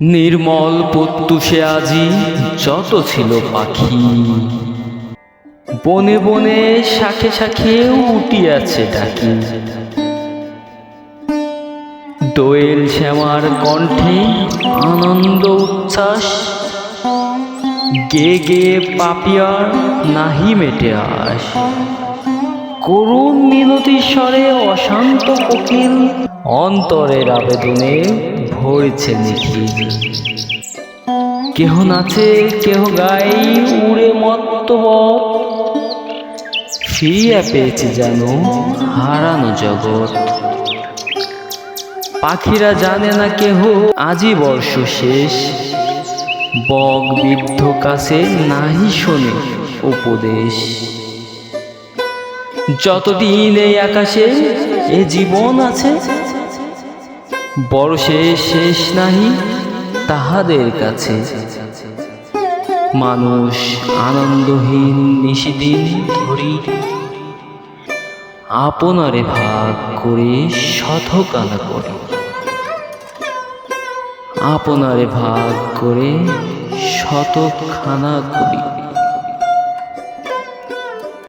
নির্মল প্রত্যুষে আজি যত ছিল পাখি। বনে বনে শাখে শাখে উঠিয়াছে ডাকি দোয়েল শ্যামার কণ্ঠে আনন্দ উচ্ছ্বাস। গে গে পাপিয়ার নাহি মেটে আস। করুণ মিনতি স্বরে অশান্ত কোকিল অন্তরের আবেদনে ভরেছে নিখিল কেহ নাচে, কেহ গাই উড়ে মত্তবত ফিরিয়া পেয়েছে যেন হারানো জগৎ। পাখিরা জানে না কেহ আজই বর্ষ শেষ। বক বিদ্ধ কাছে নাহি শোনে উপদেশ। যতদিন এই আকাশে এ জীবন আছে বর্ষের শেষ নাহি তাহাদের কাছে। মানুষ আনন্দহীন নিশিদিন ধরি। আপনারে ভাগ করে শতকানা করে। আপনারে ভাগ করে শতখানা করি।